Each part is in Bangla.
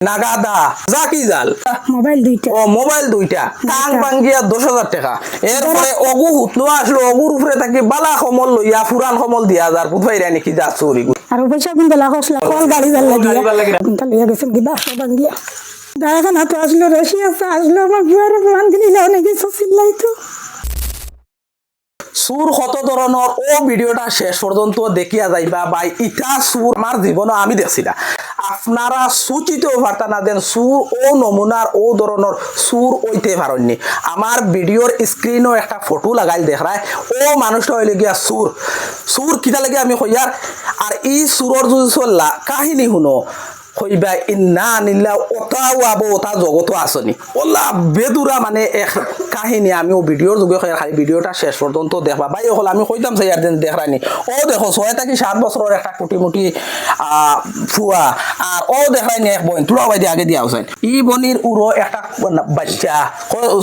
নাগাদা যা কি জাল মোবাইল দুইটা। ও মোবাইল দুইটা। টাং ভাঙ্গিয়া দশ হাজার টাকা। এরপরে অগু হুতলো আসলো অগুর উপরে থাকি বালা কমল লইয়া ফুরান কমল দিয়া যার বুধবাই নাকি যা চুরি আর পয়সা কিন্তু লাখ কল গাড়ি জাল লাগিয়া। কিন্তু লিয়ে আসলো রশি আসলো আমার বুয়ারে বান্ধি নিলে অনেক কিছু চিল্লাই তো সুর কত ধরনের ও ভিডিওটা শেষ পর্যন্ত দেখিয়া যাইবা ভাই ইটা সুর আমার জীবনে আমি দেখছি না। আপনারা সুচিতেও পারতা না দেন সুর ও নমুনার ও ধরনের সুর ওইতে পারেননি আমার ভিডিওর স্ক্রিনও একটা ফটো লাগাই দেখায় ও মানুষটা হইলে গিয়া সুর সুর কিতা লাগে আমি কইয়ার আর এই সুরর যদি চললা কাহিনী শুনো, কইবা, ইন্না আনিল্লা ওটা ওয়াবো ওটা জগতো আসনি ওলা বেদুরা মানে এক কাহিনী আমিও ভিডিওর যুগে খালি ভিডিওটা শেষ পর্যন্ত দেখবা। ভাই হল আমি কইতাম সেই আর দিন দেখানি ও দেখো ছয় থাকি সাত বছরের একটা কুটি মুটি আহ, ফুয়া আর ও দেখাইনি এক বোন তুলা ভাই আগে দিয়া হোসেন ই বনির উড়ো একটা বাচ্চা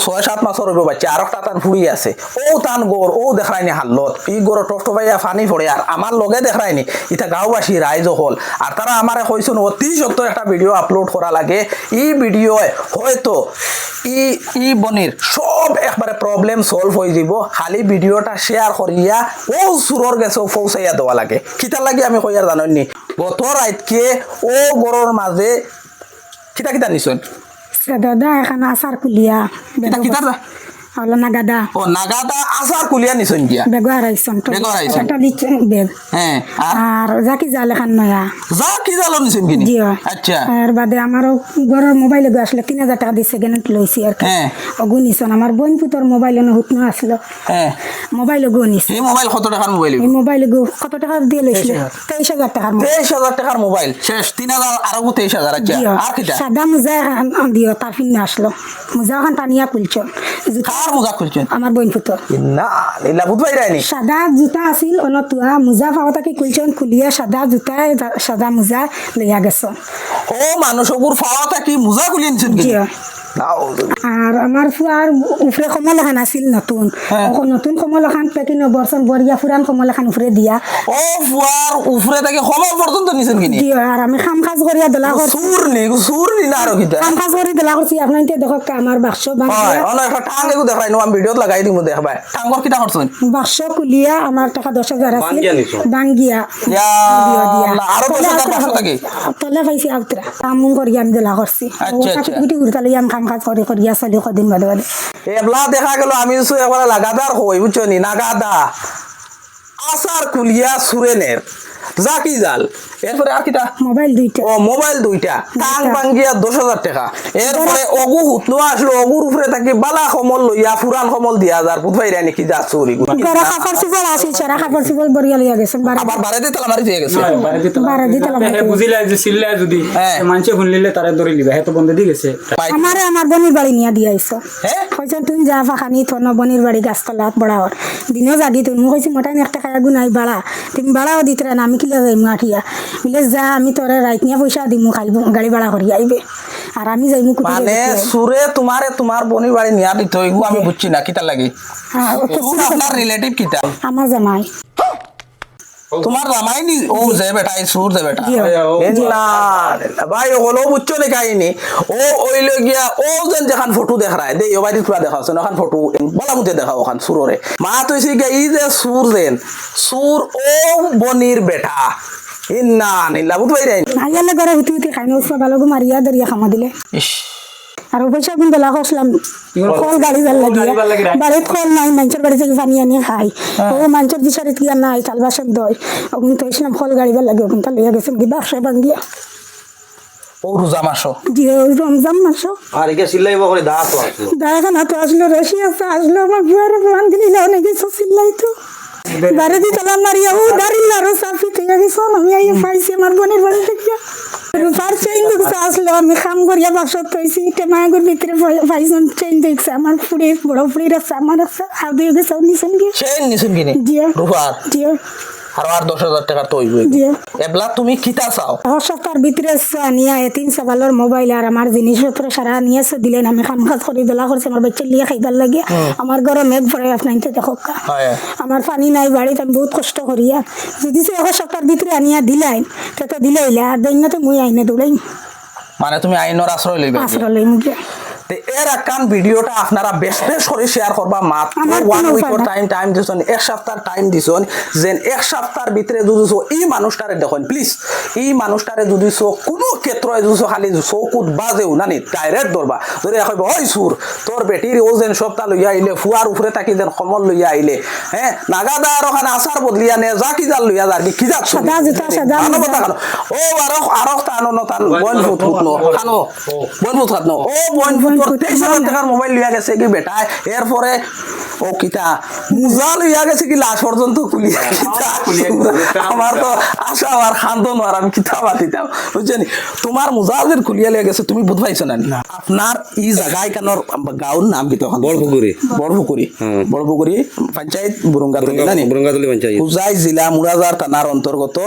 ছয় সাত মাসের হইব বাচ্চা আর একটা তান ফুড়ি আছে। ও তান গড় ও দেখাইনি হাল্লত। ই গড় টফট ভাইয়া ফানি পড়ে আর আমার লগে দেখাইনি ইটা গাঁওবাসী রাইজ হল আর তারা আমারে কইছেন অতি সত্য একটা ভিডিও আপলোড করা লাগে। ই ভিডিও হয়তো ই ই বনির সব একবারে প্রবলেম সলভ হয়ে যাব। খালি ভিডিওটা শেয়ার করিয়া ও সুরর গেছে পৌঁছাইয়া দেওয়া লাগে। কিতার লাগে আমি কইয়ার জানি গত রাইতকে ও গরর মাঝে কিতা কিতা নিছেন দাদা এখন আসার কুলিয়া কিতা কিতা হলো না গাদা ও নাগাদা আসার কুলিয়া নিছেন গিয়া বেগো হারাইছন বেগো হারাইছন। একটা দিচ্ছেন বেগ। হ্যাঁ আর আর জাকি জাল এখন নয়া। যা কি জালো কিনি জিও আচ্ছা। আর বাদে আমারও ঘরের মোবাইলে গো আসলে তিন হাজার টাকা দিয়ে সেকেন্ড লইছি আর হ্যাঁ অগু নিছন আমার বোন পুতর মোবাইলে হুতনো আসলো হ্যাঁ মোবাইলে গো নিছে এই মোবাইল কত টাকার মোবাইল এই মোবাইলে গো কত টাকা দিয়ে লইছিল তেইশ হাজার টাকার মোবাইল তেইশ হাজার টাকার মোবাইল শেষ তিন হাজার আরও তেইশ হাজার আচ্ছা। আর কিটা সাদা মোজা এখন দিও তার ফিনে আসলো মোজা এখন টানিয়া জুতা কার মোজা খুলছেন আমার বোন পুতর না লীলা বুধ বাইরে রায়নি সাদা জোতা আছিল অনতুয়া মোজা পাওয়াতাকে খুলছেন খুলিয়া সাদা জুতা সাদা মোজা লইয়া গেছ। ও মানুষ ওগুর পাওয়া তাকে মোজা খুলিয়ে কি জিও আর আমার ফুয়ার উপরে কমল এখন আছিল নতুন। নতুন কমল এখন পেকিন বর্ষণ বরিয়া ফুরান কমল এখন উপরে দিয়া ও ফুয়ার উপরে থাকি খবর পর্যন্ত নিছেন কিনি? আর আমি খাম খাজ করিয়া দলা করছি সুর নি সুর নি না আরও কিটা খাম খাজ কৰি দলা করছি আপনার দেখক আমার বাক্স হয় বাংলা অন একটা টাং এগু দেখাই নো আমি ভিডিওত লাগাই দিমু দেখবাই টাঙ্গর কিটা করছেন বাক্স কুলিয়া আমার টাকা দশ হাজার আছিল। বাঙ্গিয়া ইয়া আরও দশ হাজার পাঁচশো থাকে। তলে পাইছি আউতরা কামুং করিয়া আমি দলা করছি আচ্ছা, আচ্ছা। গুটি উড়তালি আমি খাম। দেখা গেল আমি লাগাতার হই বুঝছ নি? নাগাদা। আসার কুলিয়া সুরেনের যা কি জাল। এরপরে আর কিটা? মোবাইল দুইটা। ও মোবাইল দুইটা। টাং ভাঙ্গিয়া দশ হাজার টাকা। এরপরে অগু হুতলো আসলো অগুর উপরে থাকি বালা কমল লইয়া ফুরান কমল দিয়া যার বুধবাই নাকি যা চুরি গড়া কাপড় চিপল আছে চড়া কাপড় চিপল বরিয়া লইয়া গেছেন আবার বাড়িতে তালা মারি দিয়ে গেছে। বারা দি তালা মারি বুঝিলা যে চিল্লা যদি। মানুষে শুনলিলে তারা ধরে লিবা হ্যাঁ তো বন্ধ দিয়ে গেছে। আমারে আমার বনির বাড়ি নিয়ে দিয়ে আইস হ্যাঁ কইছেন তুমি যা ফাখানি তোর বনির বাড়ি গাছতলাত বড়াওয়ার দিনও জাগি তুমি কইছি মোটাই একটা খায়া গুনাই বাড়া তুমি বাড়াও দিতে না আমি কিলা যাই আঠিয়া বলে যা আমি তোরে রাইত নিয়ে পয়সা দিমু খাইব গাড়ি ভাড়া করি আইবে। আর আমি যাইমু মানে সুরে তোমারে তোমার বনি বাড়ি নিয়া দিত আমি বুঝছি না কিতা লাগে? আপনার রিলেটিভ কিতা? আমার জামাই। তোমার নি ও যে বেটা সুর যে বেটা ভাই হলো বুঝছ নি কাহিনী ও ওইলে গিয়া ও যেন যেখান ফটো দেখায় দে ও বাড়ি তুলা দেখাও ওখান ফটো বলা মুতে দেখাও ওখান সুররে মা তো এসে গিয়া এই যে সুর দেন সুর ও বনির বেটা ইন্না নিল্লা বুঝ পাই আইয়ালে ঘরে হুতি হুতি খাই না ভালো মারিয়া দরিয়া খামা দিলে ইস আর পয়সা কিন্তু লাখ আসলাম কল গাড়ি ভালো লাগি। বাড়িত কল নাই মানুষের বাড়ি থেকে পানি আনি খাই ও মানুষের বিচারিত গিয়া নাই চাল বাসন দই ওগুন তো ইসলাম কল গাড়ি জাল লাগে ওগুন তাহলে গেছেন কি ব্যবসা ভাঙ্গিয়া ও রোজা মাসো দিয়ে ওই রমজান মাসও আর একে সিলাইব করে দাঁত আছে হাতে আসলো রশি আছে আসলো আমার বুয়ারে বান্ধি নিলে অনেক কিছু চিল্লাই তো বারে দি। তালা মারিয়া ও দাঁড়িল আরও সাফি থেকে গেছো আমি আইয়া পাইছি আমার বোনের বাড়ি থেকে রূপার চেইন দেখছে আসলো আমি খাম করিয়া বাক্সত পাইছি টেমাগুর ভিতরে পাইছেন চেইন দেখছে আমার ফুড়ে বড় ফুড়ে আছে আমার আছে আর দুই গেছে গিয়ে সে নিছুন কিনে দিয়ে রুফার দিয়ে আর আর দশ হাজার টাকার তো হইব এবলা তুমি কিতা চাও? আমার সপ্তাহের ভিতরে নিয়ে তিন সবালের মোবাইল আর আমার জিনিসপত্র সারা নিয়ে এসে দিলেন আমি খাম খাজ করে দোলা করছি আমার বাচ্চা লিয়ে খাইবার লাগে। আমার ঘরে মেঘ পড়ে আপনাইতে দেখো আমার পানি নাই বাড়িতে আমি বহুত কষ্ট করিয়া যদি সে এক সপ্তাহের ভিতরে আনিয়া দিলাইন তে দিলাইলা আর দিন না তো মুই আইনে দৌড়াই মানে তুমি আইনের আশ্রয় লইবা। আসলে লইম গিয়া এর একখান ভিডিওটা আপনারা বেশ বেশ করে শেয়ার করবা মাত্র ওয়ান উইকের। টাইম টাইম দিছন এক সপ্তাহ টাইম দিছন যেন এক সপ্তাহের ভিতরে যদি এই মানুষটারে দেখুন প্লিজ এই মানুষটারে যদি কোনো ক্ষেত্রে যদি খালি চকুত বাজেও নানি ডাইরেক্ট ধরবা যদি কইব ওই সুর তোর বেটির ও যেন সপ্তাহ লইয়া আইলে ফুয়ার উপরে থাকি যেন সমল লইয়া আইলে হ্যাঁ নাগাদা আর ওখানে আসার বদলিয়া নে যা কি জাল লইয়া যার কি কি। খানো ও আরও আরও তানো ন তান বন ফুট ফুট ন খানো বন ফুট খানো ও বন ফুট তেইশ হাজার টাকার মোবাইল লিয়া গেছে কি বেটা? এরপরে ও কিতা? মুজা গেছে কি লাস্ট পর্যন্ত কুলিয়া আমার তো আশা আর খান্দন আর আমি কিতা বাতিতাম বুঝছেন? তোমার মুজা যে খুলিয়া লিয়া গেছে তুমি বুঝ পাইছো না? আপনার ই জায়গায় কেন গাঁওর নাম কি তখন? বড়পুকুরি বড়পুকুরি হ্যাঁ। বড়পুকুরি পঞ্চায়েত বুরুঙ্গা পঞ্চায়েত। উজাই জেলা মুরাজার থানার অন্তর্গত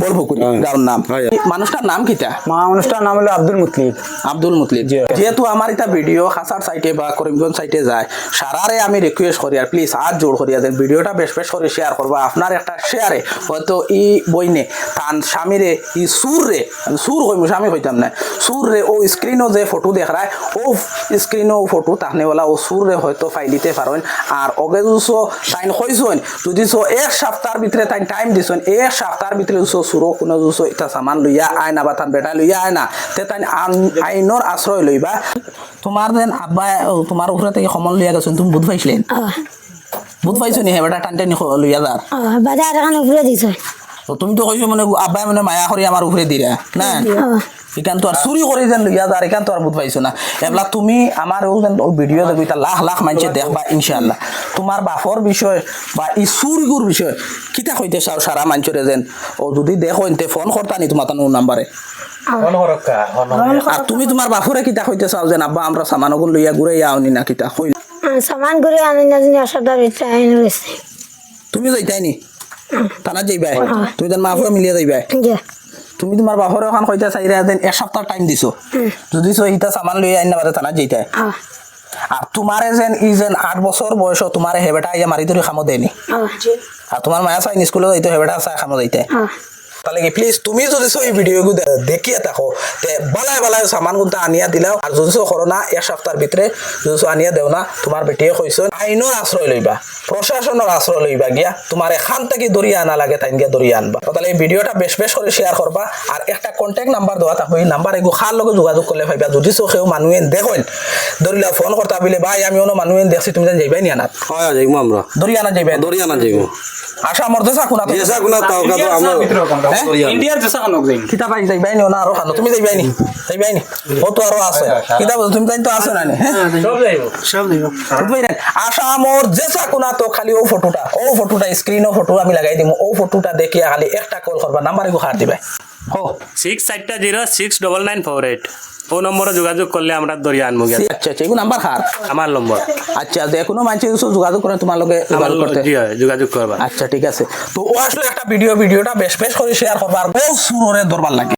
বড়পুকুরি হ্যাঁ। নাম। হ্যাঁ। মানুষটার নাম কিতা মা নাম হলো আব্দুল মুতলিব। আব্দুল মুতলিব। যেহেতু আমার এটা ভিডিও খাসার সাইটে বা করিমগঞ্জ সাইটে যায় সারারে আমি রিকোয়েস্ট করি আর প্লিজ হাত জোর করি আর ভিডিওটা বেশ বেশ করে শেয়ার করবা। আপনার একটা শেয়ারে হয়তো ই বইনে তান স্বামীরে ই সুর রে সুর হইম স্বামী হইতাম না সুর রে ও স্ক্রিনও যে ফটো দেখায় ও স্ক্রিনও ফটো তাহনেওয়ালা ও সুর রে হয়তো ফাইলিতে পারেন আর অগে দুশো টাইম যদি সো এক সপ্তাহের ভিতরে তাই টাইম দিছেন এক সপ্তাহের ভিতরে সুরো কোনো এটা সামান লইয়া আয় না বা তান বেটা লইয়া আয় না তে তাই আইন- আইনৰ আশ্ৰয় লইবা। তোমাৰ যেন আব্বাই তোমাৰ ওপৰতে সমল লইয়া গৈছোন তুমি বুধ পাইছিলেন? বুধ পাইছো নি হেবেটা টান টানি লৈয়া লইয়া বাজাৰ দিছ তো তুমি তো কইছো মানে আব্বাই মানে মায়া কৰি আমাৰ উপরে দিরা না? ইকান তো আর চুরি করে যেন লইয়া যার ইকান তো আর বুধ পাইছো না। এবলা তুমি আমার ও যেন ভিডিও দেখবি তা লাখ লাখ মানুষে দেখবা ইনশাআল্লাহ। তোমার বাপর বিষয় বা ই চুরিগুর বিষয় কিতা কইতে চাও সারা মানুষরে যেন? ও যদি দেখো এনতে ফোন করতা নি তোমার তানোর নাম্বারে আর তুমি তোমার বাপরে কিতা কইতে চাও যেন আব্বা আমরা সামানগুন লইয়া ঘুরে আওনি না কিতা কই। সামান করে আনি না জানি অসাধার এটা আইন রয়েছে তুমি যাইতাই নি? থানা যাইবাই তুমি তার মা ফুয়া মিলিয়ে যাইবাই তুমি তোমার বাপরে ওখান কইতে চাইরা দেন এক সপ্তাহ টাইম দিছো। যদি সো ইটা সামান লই আইন না বাদে থানা যাইতাই আহ আর তোমার যেন ই যেন আট বছর বয়স তোমার হেবেটা ইয়া মারি ধরে খামো দেয়নি আর তোমার মায়া চাইন স্কুলে যাইতো হেবেটা চাই খামো যাইতে কি প্লিজ তুমি যদি সো এই ভিডিও দেখিয়ে থাকো তে বালাই বালাই সামান গুনটা আনিয়া দিলাও আর যদি করো না এক সপ্তাহের ভিতরে যদি আনিয়া দেও না তোমার বেটিয়ে কইস আইনের আশ্রয় লইবা প্রশাসনের আশ্রয় লইবা গিয়া তোমার এখান থেকে দরিয়া আনা লাগে তাই গিয়া দরিয়া আনবা তাহলে এই ভিডিওটা বেশ বেশ করে শেয়ার করবা আর একটা কন্ট্যাক্ট নাম্বার দেওয়া থাকবে এই নাম্বার এগু খার লগে যোগাযোগ করলে পাইবা যদি সো সেও মানুহে দেখেন ধরিলা ফোন করতা বিলে ভাই আমি অন্য মানুহে দেখছি তুমি যাইবাই নি? আনাত হয় যাইমু আমরা। দরিয়া আনা যাইবাই। দরিয়া না যাইমু। আশা মরতে চাকু না তাও আমরা না আরও খানো তুমি ও তো আরও আছে। তুমি তাই তো আছে না বুঝবাই না? তো খালি ও ফটোটা। ও ফটোটা স্ক্রিন ও ফটো আমি লাগাই দিমু। ও ফটোটা দেখে খালি একটা কল করবা নাম্বারে এগো হার দিবাই। হো সিক্স চারটা zero six double nine four eight ও নম্বরে যোগাযোগ করলে আমরা দরিয়া আনব আচ্ছা আচ্ছা এগুলো নাম্বার হার। আমার নম্বর আচ্ছা যে কোনো মানুষ যোগাযোগ করে তোমার লগে যোগাযোগ করতে? যোগাযোগ করবা। আচ্ছা ঠিক আছে। তো ও আসলে একটা ভিডিও ভিডিওটা বেশ বেশ করে শেয়ার করবা আর ও সুরে দরবার লাগে।